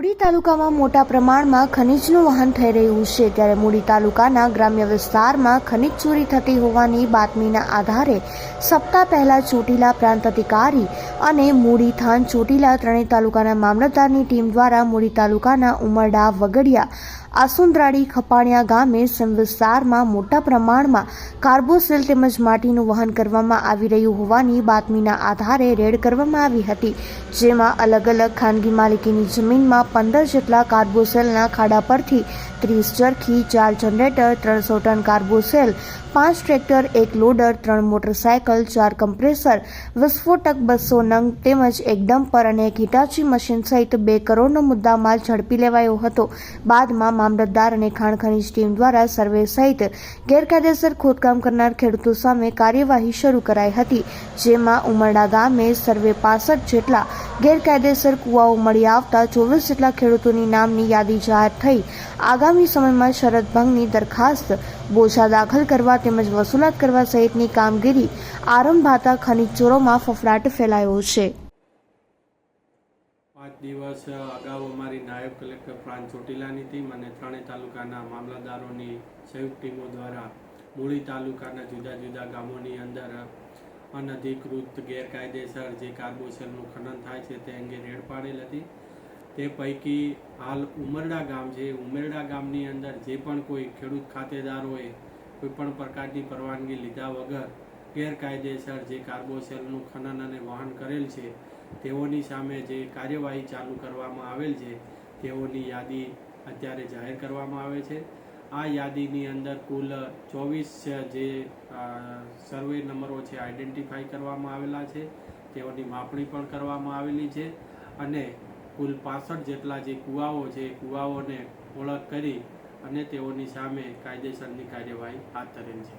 મૂડી તાલુકામાં મોટા પ્રમાણમાં ખનીજનું વહન થઈ રહ્યું છે. ત્યારે મૂડી તાલુકાના ગ્રામ્ય વિસ્તારમાં ખનીજ ચોરી થતી હોવાની બાતમીના આધારે સપ્તાહ પહેલા ચોટીલા પ્રાંત અધિકારી અને મૂડી થાન ચોટીલા ત્રણેય તાલુકાના મામલતદારની ટીમ દ્વારા મૂડી તાલુકાના ઉમરડા વગડિયા આસુંદરાડી ખપાણિયા ગામે સમ વિસ્તારમાં મોટા પ્રમાણમાં કાર્બોસેલ તેમજ માટીનું વહન કરવામાં આવી રહ્યું હોવાની બાતમીના આધારે રેડ કરવામાં આવી હતી, જેમાં અલગ અલગ ખાનગી માલિકીની જમીનમાં પંદર જેટલા કાર્બોસેલના ખાડા પરથી ત્રીસ ચરખી, ચાર જનરેટર, ત્રણસો ટન કાર્બોસેલ, પાંચ ટ્રેક્ટર, એક લોડર, ત્રણ મોટરસાયકલ, ચાર કમ્પ્રેસર, વિસ્ફોટક બસો નંગ તેમજ એક ડમ્પર અને એક હિટાચી મશીન સહિત બે કરોડનો મુદ્દામાલ ઝડપી લેવાયો હતો. બાદમાં મામલતદાર અને ખાણ ખનીજ ટીમ દ્વારા સર્વે સહિત ગેરકાયદેસર ખોદકામ કરનાર ખેડૂતો સામે કાર્યવાહી શરૂ કરાઈ હતી, જેમાં ઉમરડા ગામે સર્વે પાસઠ જેટલા ગેરકાયદેસર કુવાઓ મળી આવતા ચોવીસ જેટલા ખેડૂતોની નામની યાદી જાહેર થઈ. આગામી સમયમાં શરત ભંગની દરખાસ્ત બોજા દાખલ કરવા તેમજ વસૂલાત કરવા સહિતની કામગીરી આરંભાતા ખનીજ ચોરોમાં ફફડાટ ફેલાયો છે. પાંચ દિવસ અગાઉ અમારી નાયબ કલેક્ટર પ્રાંત ચોટીલાની ટીમ અને ત્રણેય તાલુકાના મામલતદારોની સંયુક્ત ટીમો દ્વારા મૂળી તાલુકાના જુદા જુદા ગામોની અંદર અનધિકૃત ગેરકાયદેસર જે કાર્બોસેલનું ખનન થાય છે તે અંગે રેડ પાડેલ હતી. તે પૈકી હાલ ઉમરડા ગામ છે. ઉમરડા ગામની અંદર જે પણ કોઈ ખેડૂત ખાતેદારોએ કોઈ પણ પ્રકારની પરવાનગી લીધા વગર ગેરકાયદેસર જે કાર્બોસેલનું ખનન અને વહન કરેલ છે તેઓની સામે જે કાર્યવાહી ચાલુ કરવામાં આવેલ છે, તેઓની યાદી અત્યારે જાહેર કરવામાં આવે છે. આ યાદીની અંદર કુલ ચોવીસ, જે સર્વે નંબરો છે, આઈડેન્ટિફાઈ કરવામાં આવેલા છે. તેઓની માપણી પણ કરવામાં આવેલી છે અને કુલ પાસઠ જેટલા જે કુવાઓ છે કુવાઓને ઓળખ કરી અને તેઓની સામે કાયદેસરની કાર્યવાહી હાથ ધરેલ છે.